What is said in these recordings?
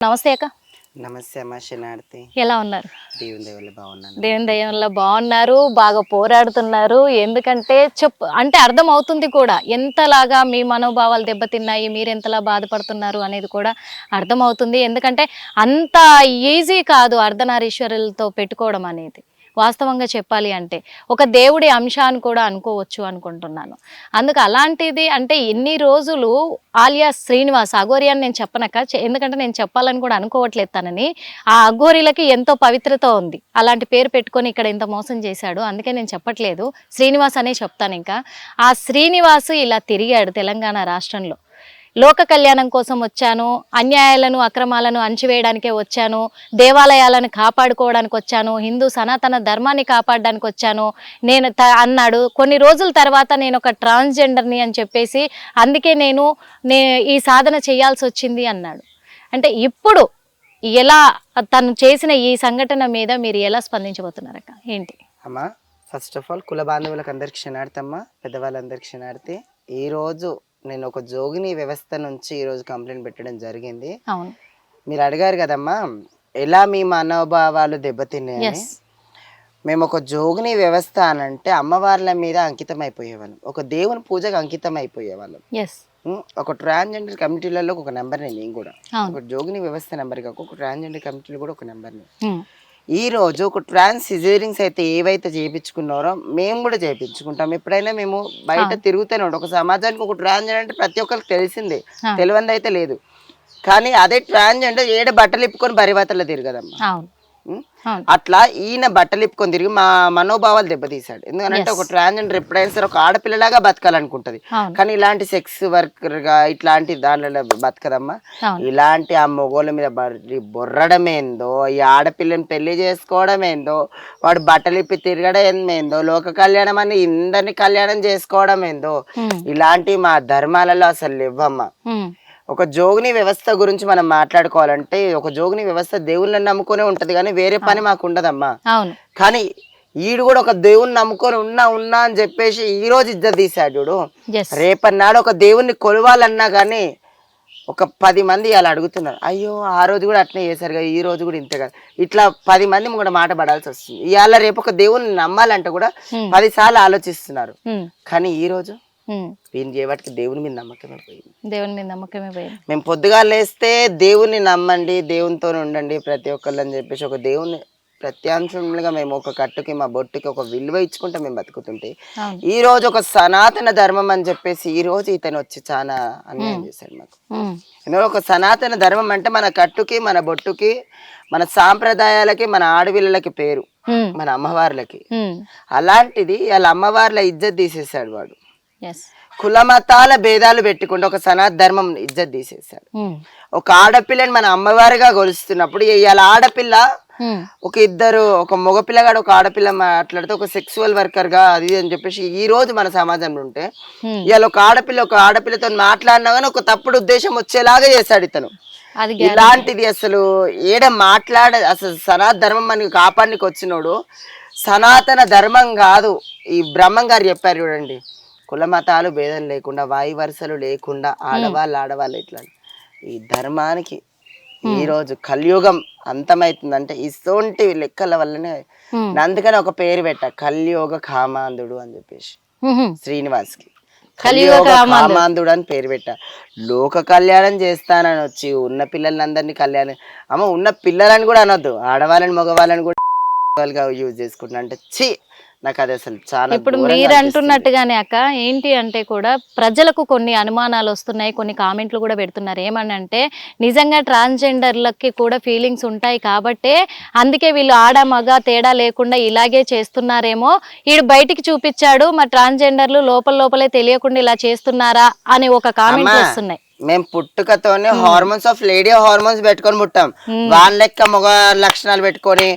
నమస్తే అక్క. నమస్తే అమ్మ శనార్థి ఎలా ఉన్నారు? దేవుని దేవుళ్ళు బాగున్నాను. దేవుని దయంలో బాగున్నారు బాగా పోరాడుతున్నారు. ఎందుకంటే చెప్పు అంటే అర్థం అవుతుంది కూడా. ఎంతలాగా మీ మనోభావాలు దెబ్బతిన్నాయి మీరు ఎంతలా బాధపడుతున్నారు అనేది కూడా అర్థం అవుతుంది. ఎందుకంటే అంత ఈజీ కాదు అర్ధనారీశ్వరులతో పెట్టుకోవడం అనేది. వాస్తవంగా చెప్పాలి అంటే ఒక దేవుడి అంశాన్ని కూడా అనుకోవచ్చు అనుకుంటున్నాను. అందుకు అలాంటిది అంటే ఎన్ని రోజులు ఆలియా శ్రీనివాస్ అఘోరి అని నేను చెప్పనక్క చె- ఎందుకంటే నేను చెప్పాలని కూడా అనుకోవట్లేదు తనని. ఆ అఘోరీలకి ఎంతో పవిత్రత ఉంది. అలాంటి పేరు పెట్టుకొని ఇక్కడ ఇంత మోసం చేశాడు. అందుకే నేను చెప్పట్లేదు. శ్రీనివాస్ అనే చెప్తాను ఇంకా. ఆ శ్రీనివాస్ ఇలా తిరిగాడు తెలంగాణ రాష్ట్రంలో. లోక కళ్యాణం కోసం వచ్చాను అన్యాయాలను అక్రమాలను అణచివేయడానికే వచ్చాను దేవాలయాలను కాపాడుకోవడానికి వచ్చాను హిందూ సనాతన ధర్మాన్ని కాపాడడానికి వచ్చాను. నేను త- అన్నాడు. కొన్ని రోజుల తర్వాత నేను ఒక ట్రాన్స్జెండర్ని అని చెప్పేసి అందుకే నేను నే ఈ సాధన చేయాల్సి వచ్చింది అన్నాడు. అంటే ఇప్పుడు ఎలా తను చేసిన ఈ సంఘటన మీద మీరు ఎలా స్పందించబోతున్నారక్క? ఏంటి? అమ్మా ఫస్ట్ ఆఫ్ ఆల్ కుల బాంధవులకు అందరికి క్షణార్థి పెద్దవాళ్ళందరికి క్షణార్థి ఈరోజు నేను ఒక జోగిని వ్యవస్థ నుంచి ఈ రోజు కంప్లైంట్ పెట్టడం జరిగింది. అవును. మీరు అడిగారు కదమ్మా ఎలా మీ మనోభావాలు దెబ్బతిన్నాయని? ఎస్ మేము ఒక జోగిని వ్యవస్థ అని అంటే అమ్మవార్ల మీద అంకితం అయిపోయేవాళ్ళం ఒక దేవుని పూజకు అంకితం అయిపోయేవాళ్ళం ఒక ట్రాన్స్జెండర్ కమిటీలలో ఒక నెంబర్ నేను కూడా. ఒక జోగిని వ్యవస్థ నెంబర్ కాక ఒక ట్రాన్స్జెండర్ కమిటీలో కూడా ఒక నెంబర్ని ఉమ్. ఈ రోజు ఒక ట్రాన్స్ సిజేరింగ్స్ అయితే ఏవైతే చేయించుకున్నారో మేము కూడా చేయించుకుంటాం ఎప్పుడైనా మేము బయట తిరుగుతూనే ఉంటాం. ఒక సమాజానికి ఒక ట్రాన్స్జెండర్ అంటే ప్రతి ఒక్కరికి తెలిసిందే. తెలియంది అయితే లేదు. కానీ అదే ట్రాన్స్జెండర్ ఏడ బట్టలు ఇప్పుకొని బరివాతల్లో తిరగదమ్మా. అట్లా ఈయన బట్టలు ఇప్పుకొని తిరిగి మా మనోభావాలు దెబ్బతీశాడు. ఎందుకంటే ఒక ట్రాన్స్జెండర్ ఎప్పుడైనా ఒక ఆడపిల్లలాగా బతకాలనుకుంటది. కానీ ఇలాంటి సెక్స్ వర్కర్గా ఇట్లాంటి దానిలో బతకదమ్మా. ఇలాంటి ఆ మొగోళ్ళ మీద బర్రి బొర్రడం ఏందో ఈ ఆడపిల్లని పెళ్ళి చేసుకోవడం ఏందో వాడు బట్టలు ఇప్పి తిరగడం ఏందో లోక కళ్యాణం అని ఇందరిని కళ్యాణం చేసుకోవడం ఏందో. ఇలాంటి మా ధర్మాలలో అసలు ఇవ్వమ్మా. ఒక జోగిని వ్యవస్థ గురించి మనం మాట్లాడుకోవాలంటే ఒక జోగిని వ్యవస్థ దేవుళ్ళని నమ్ముకునే ఉంటది కానీ వేరే పని మాకు ఉండదమ్మా. కానీ ఈడు కూడా ఒక దేవుణ్ణి నమ్ముకొని ఉన్నా ఉన్నా అని చెప్పేసి ఈ రోజు ఇద్దరు తీశాడు చూడు. ఎస్ రేపన్నాడు ఒక దేవుణ్ణి కొలవాలన్నా కానీ ఒక పది మంది అలా అడుగుతున్నారు. అయ్యో ఆ రోజు కూడా అట్నే చేశారు కదా ఈ రోజు కూడా ఇంతే కదా. ఇట్లా పది మంది కూడా మాట పడాల్సి వస్తుంది. ఇవాళ రేపు ఒక దేవుణ్ణి నమ్మాలంటే కూడా Hmm. పది సార్లు ఆలోచిస్తున్నారు. ఉమ్. కానీ ఈ రోజు వీని చేయబట్టి దేవుని మీద నమ్మకమే పోయింది. దేవుని మీద నమ్మకమే పోయింది. మేము పొద్దుగా లేస్తే దేవుణ్ణి నమ్మండి దేవునితో ఉండండి ప్రతి ఒక్కళ్ళు అని చెప్పేసి ఒక దేవుని ప్రత్యాంశంగా మేము ఒక కట్టుకి మా బొట్టుకి ఒక విలువ ఇచ్చుకుంటే మేము బతుకుతుంటే ఈ రోజు ఒక సనాతన ధర్మం అని చెప్పేసి ఈ రోజు ఇతను వచ్చి చాలా అన్యాయం చేశాడు మాకు. ఎందుకంటే ఒక సనాతన ధర్మం అంటే మన కట్టుకి మన బొట్టుకి మన సాంప్రదాయాలకి మన ఆడపిల్లలకి పేరు. మన అమ్మవార్లకి. అలాంటిది వాళ్ళ అమ్మవార్ల ఇజ్జత్ తీసేశాడు వాడు. కుల మతాల భేదాలు పెట్టుకుంటూ ఒక సనాతన ధర్మం ఇజ్జత్ తీసేశాడు ఉమ్. ఒక ఆడపిల్లని మన అమ్మవారిగా కొలుస్తున్నప్పుడు ఇవాళ ఆడపిల్ల ఉమ్. ఒక ఇద్దరు ఒక మగపిల్లగాడు ఒక ఆడపిల్ల మాట్లాడితే ఒక సెక్సువల్ వర్కర్గా అది అని చెప్పేసి ఈ రోజు మన సమాజంలో ఉంటే ఉమ్. ఇవాళ ఒక ఆడపిల్ల ఒక ఆడపిల్లతో మాట్లాడినా కానీ ఒక తప్పుడు ఉద్దేశం వచ్చేలాగా చేశాడు ఇతను ఇలాంటిది అసలు ఏడ మాట్లాడ అసలు సనాతన ధర్మం మనకి కాపాడనికి వచ్చినోడు సనాతన ధర్మం కాదు ఈ బ్రహ్మం గారు చెప్పారు చూడండి కుల మతాలు భేదం లేకుండా వాయు వరుసలు లేకుండా ఆడవాళ్ళు ఆడవాళ్ళు ఇట్లా. ఈ ధర్మానికి ఈ రోజు కలియుగం అంతమైతుందంటే ఇసోంటి లెక్కల వల్లనే. అందుకని ఒక పేరు పెట్ట కలియుగ కామాంధుడు అని చెప్పేసి. శ్రీనివాస్కి. కలియుగ కలియుగ కామాంధుడు అని పేరు పెట్ట. లోక కళ్యాణం చేస్తానని వచ్చి ఉన్న పిల్లలందరినీ కళ్యాణం అమ్మ ఉన్న పిల్లలని కూడా అనొద్దు ఆడవాళ్ళని మగవాళ్ళని కూడా వాళ్ళగా యూజ్ చేసుకుంటున్నా అంటే ఛీ! నాకు అది అసలు చాలా ఇప్పుడు మీరు. అంటున్నట్టుగానే అక్క ఏంటి అంటే కూడా ప్రజలకు కొన్ని అనుమానాలు వస్తున్నాయి కొన్ని కామెంట్లు కూడా పెడుతున్నారు. ఏమని అంటే నిజంగా ట్రాన్స్జెండర్లకి కూడా ఫీలింగ్స్ ఉంటాయి కాబట్టే అందుకే వీళ్ళు ఆడ మగ తేడా లేకుండా ఇలాగే చేస్తున్నారేమో. వీడు బయటికి చూపించాడు మా ట్రాన్స్జెండర్లు లోపల లోపలే తెలియకుండా ఇలా చేస్తున్నారా అని ఒక కామెంట్ వస్తున్నాయి. మేము పుట్టుకతోనే హార్మోన్స్ ఆఫ్ లేడీ హార్మోన్స్ పెట్టుకొని పుట్టాం. వాళ్ళ లెక్క మగ లక్షణాలు పెట్టుకొని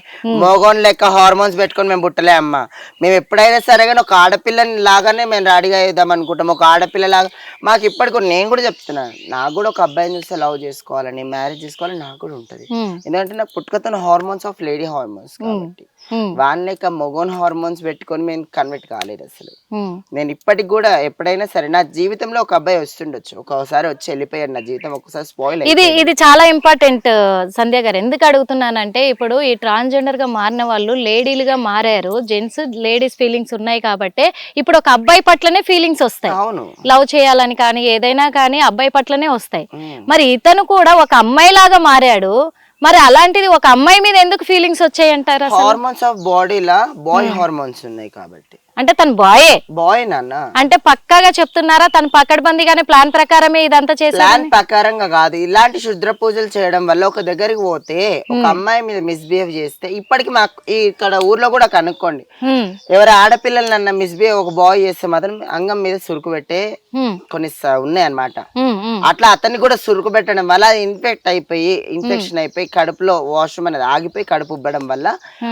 మగోన్ లెక్క హార్మోన్స్ పెట్టుకొని మేము పుట్టలే అమ్మ. మేము ఎప్పుడైనా సరే కానీ ఒక ఆడపిల్లని లాగానే మేము రెడీగా వేద్దాం అనుకుంటాం. ఒక ఆడపిల్ల లాగా మాకు ఇప్పటికి కూడా- నేను కూడా చెప్తున్నాను నాకు కూడా ఒక అబ్బాయిని చూస్తే లవ్ చేసుకోవాలని మ్యారేజ్ చేసుకోవాలని నాకు కూడా ఉంటుంది. ఉమ్, ఎందుకంటే నాకు పుట్టుకతో హార్మోన్స్ ఆఫ్ లేడీ హార్మోన్స్ కాబట్టి. ఉమ్, వాళ్ళ యొక్క మొగోన్ హార్మోన్స్ పెట్టుకొని మేము కన్వర్ట్ కాలేదు అసలు. నేను ఇప్పటికి కూడా ఎప్పుడైనా సరే నా జీవితంలో ఒక అబ్బాయి వస్తుండొచ్చు. ఒకసారి వచ్చి వెళ్ళిపోయాడు నా జీవితం ఒకసారి స్పాయిల్ ఇది ఇది చాలా ఇంపార్టెంట్ సంధ్య గారు. ఎందుకు అడుగుతున్నానంటే ఇప్పుడు ఈ ట్రాన్స్జెండర్గా మారిన వాళ్ళు లేడీలుగా మారారు. జెంట్స్ లేడీస్ ఫీలింగ్స్ ఉన్నాయి కాబట్టి ఇప్పుడు ఒక అబ్బాయి పట్లనే ఫీలింగ్స్ వస్తాయి. అవును. లవ్ చేయాలని కానీ ఏదైనా కానీ అబ్బాయి పట్లనే వస్తాయి. మరి ఇతను కూడా ఒక అమ్మాయి లాగా మారాడు. మరి అలాంటిది ఒక అమ్మాయి మీద ఎందుకు ఫీలింగ్స్ వచ్చాయి అంటారు అసలు హార్మోన్స్ ఆఫ్ బాడీలా బాయ్ హార్మోన్స్ ఉన్నాయి కాబట్టి. అంటే తను బాయే బాయ్ నాన్న. అంటే పక్కాగా చెప్తున్నారా తను పకడ్బందీగానే ప్లాన్ ప్రకారమే ఇదంతా చేశారు ప్లాన్ ప్రకారంగా కాదు. ఇలాంటి శుద్ర పూజలు చేయడం వల్ల ఒక దగ్గరికి పోతే ఒక అమ్మాయి మీద మిస్బిహేవ్ చేస్తే ఇప్పటికి మాకు ఇక్కడ ఊర్లో కూడా కనుక్కోండి. ఎవరు ఆడపిల్లలు నన్న మిస్బిహేవ్ ఒక బాయ్ చేస్తే మాత్రం అంగం మీద సురుకు పెట్టే కొన్ని స- ఉన్నాయన్నమాట. అట్లా అతన్ని కూడా సురుకు పెట్టడం వల్ల ఇన్ఫెక్ట్ అయిపోయి ఇన్ఫెక్షన్ అయిపోయి కడుపులో వాష్రూమ్ అనేది ఆగిపోయి కడుపు ఉబ్బడం వల్ల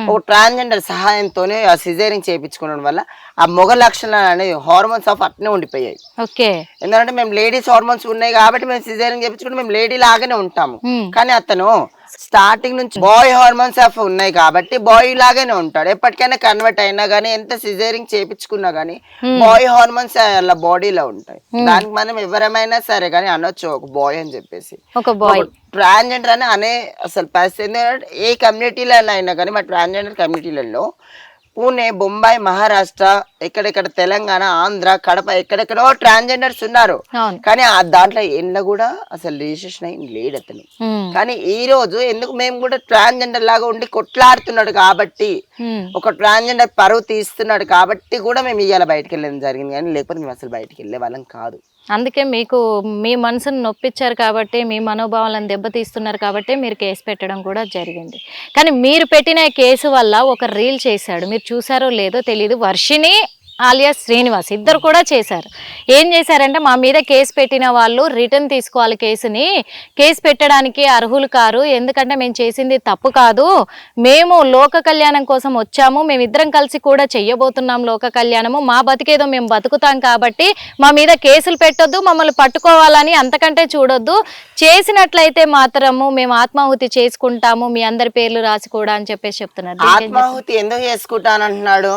ఒక ట్రాన్స్జెండర్ సహాయంతోనే ఆ సిజేరింగ్ చేయించుకోవడం వల్ల ఆ మొగ లక్షణాలు అనేది హార్మోన్స్ ఆఫ్ అట్నే ఉండిపోయాయి. ఓకే. ఎందుకంటే మేము లేడీస్ హార్మోన్స్ ఉన్నాయి కాబట్టి మేము సిజేరింగ్ చేయించుకుంటే మేము లేడీ లాగానే ఉంటాము. కానీ అతను స్టార్టింగ్ నుంచి బాయ్ హార్మోన్స్ ఆఫ్ ఉన్నాయి కాబట్టి బాయ్ లాగానే ఉంటాడు. ఎప్పటికైనా కన్వర్ట్ అయినా గానీ ఎంత సిజేరింగ్ చేయించుకున్నా గానీ బాయ్ హార్మోన్స్ అలా బాడీలో ఉంటాయి. దానికి మనం ఎవరమైనా సరే కానీ అనొచ్చు ఒక బాయ్ అని చెప్పేసి. ఒక బాయ్ ట్రాన్స్జెండర్ అని అనే అసలు పరిస్థితి ఏ కమ్యూనిటీలో అయినా కానీ మా ట్రాన్స్జెండర్ కమ్యూనిటీలలో పూణే బొంబాయి మహారాష్ట్ర ఎక్కడెక్కడ తెలంగాణ ఆంధ్ర కడప ఎక్కడెక్కడో ట్రాన్స్జెండర్స్ ఉన్నారు. కానీ ఆ దాంట్లో ఎండ్ల కూడా అసలు రిజిస్ట్రేషన్ అయి లేడు అతను. కానీ ఈ రోజు ఎందుకు మేము కూడా ట్రాన్స్జెండర్ లాగా ఉండి కొట్లాడుతున్నాడు కాబట్టి ఒక ట్రాన్స్జెండర్ పరువు తీస్తున్నాడు కాబట్టి కూడా మేము ఇవాళ బయటకు వెళ్ళడం జరిగింది. కానీ లేకపోతే మేము అసలు బయటకు వెళ్ళే వాళ్ళం కాదు. అందుకే మీకు మీ మనసును నొప్పించారు కాబట్టి మీ మనోభావాలను దెబ్బతీస్తున్నారు కాబట్టి మీరు కేసు పెట్టడం కూడా జరిగింది. కానీ మీరు పెట్టిన కేసు వల్ల ఒక రీల్ చేశాడు. మీరు చూసారో లేదో తెలియదు వర్షిని ఆలియా శ్రీనివాస్ ఇద్దరు కూడా చేశారు. ఏం చేశారంటే మా మీద కేసు పెట్టిన వాళ్ళు రిటర్న్ తీసుకోవాలి కేసుని. కేసు పెట్టడానికి అర్హులు కారు. ఎందుకంటే మేము చేసింది తప్పు కాదు. మేము లోక కళ్యాణం కోసం వచ్చాము. మేమిద్దరం కలిసి కూడా చెయ్యబోతున్నాం లోక కళ్యాణము. మా బతికేదో మేము బతుకుతాం కాబట్టి మా మీద కేసులు పెట్టొద్దు మమ్మల్ని పట్టుకోవాలని అంతకంటే చూడొద్దు. చేసినట్లయితే మాత్రము మేము ఆత్మాహుతి చేసుకుంటాము. మీ అందరి పేర్లు రాసి కూడా అని చెప్పేసి చెప్తున్నారు? ఆత్మాహుతి ఎందుకు చేసుకుంటానంటున్నాడు?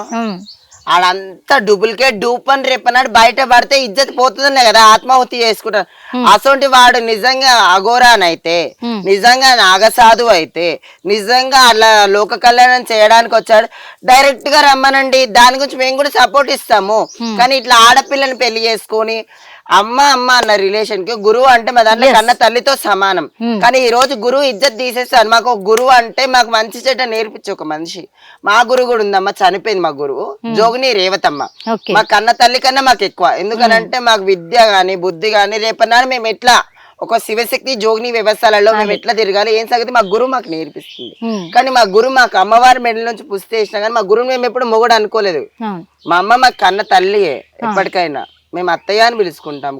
ఆడంతా డూప్లికేట్ డూపని రేపన్నాడు బయట పడితే ఇజ్జత్ పోతుందనే కదా ఆత్మాహుతి చేసుకుంటారు. అసొంటి వాడు నిజంగా అఘోరానైతే నిజంగా నాగసాధు అయితే నిజంగా అలా లోక కళ్యాణం చేయడానికి వచ్చాడు. డైరెక్ట్గా రమ్మనండి దాని గురించి మేము కూడా సపోర్ట్ ఇస్తాము. కానీ ఇట్లా ఆడపిల్లని పెళ్ళి చేసుకొని అమ్మ అమ్మ అన్న రిలేషన్కి గురువు అంటే మా దాంట్లో కన్న తల్లితో సమానం. కానీ ఈ రోజు గురువు ఇజ్జత్ తీసేస్తాడు. మాకు ఒక గురువు అంటే మాకు మంచి చెడ్డ నేర్పించే ఒక మనిషి. మా గురువు కూడా ఉందమ్మా చనిపోయింది మా గురువు. జోగిని రేవతమ్మ. మా కన్న తల్లి కన్నా మాకు ఎక్కువ. ఎందుకనంటే మాకు విద్య గాని బుద్ధి గాని రేపన్నాడు మేము ఎట్లా? ఒక శివశక్తి జోగిని వ్యవస్థలలో మేము ఎట్లా తిరగాలి? ఏం సంగతి? మా గురువు మాకు నేర్పిస్తుంది. కానీ మా గురువు మాకు అమ్మవారి మెడల నుంచి పుస్తే వేసినా కానీ మా గురువు మేము ఎప్పుడు మొగుడు అనుకోలేదు. మా అమ్మ మాకు కన్న తల్లియే ఎప్పటికైనా. మేము అత్తయ్య అని పిలుచుకుంటాం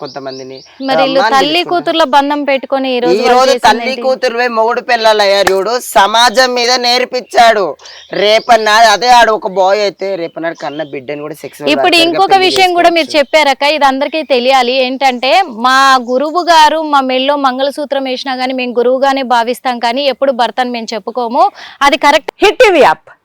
కొంతమందిని. మరి వీళ్ళు తల్లి. కూతుర్ల బంధం పెట్టుకొని ఈ రోజు ఈ రోజు తల్లి? కూతురువే మొగుడు పిల్లలు అయ్యారు చూడు. సమాజం మీద నేర్పించాడు. రేపన్నాడు అదే ఆడు ఒక బాయ్ అయితే రేపన్నాడు కన్న బిడ్డని కూడా సెక్స్ ఇప్పుడు ఇంకొక విషయం కూడా మీరు చెప్పారక్క ఇది అందరికీ తెలియాలి. ఏంటంటే మా గురువు గారు మా మెల్లో మంగళసూత్రం వేసినా కానీ మేము గురువుగానే భావిస్తాం కానీ ఎప్పుడు భర్తను మేము చెప్పుకోము. అది కరెక్ట్. Hit TV app.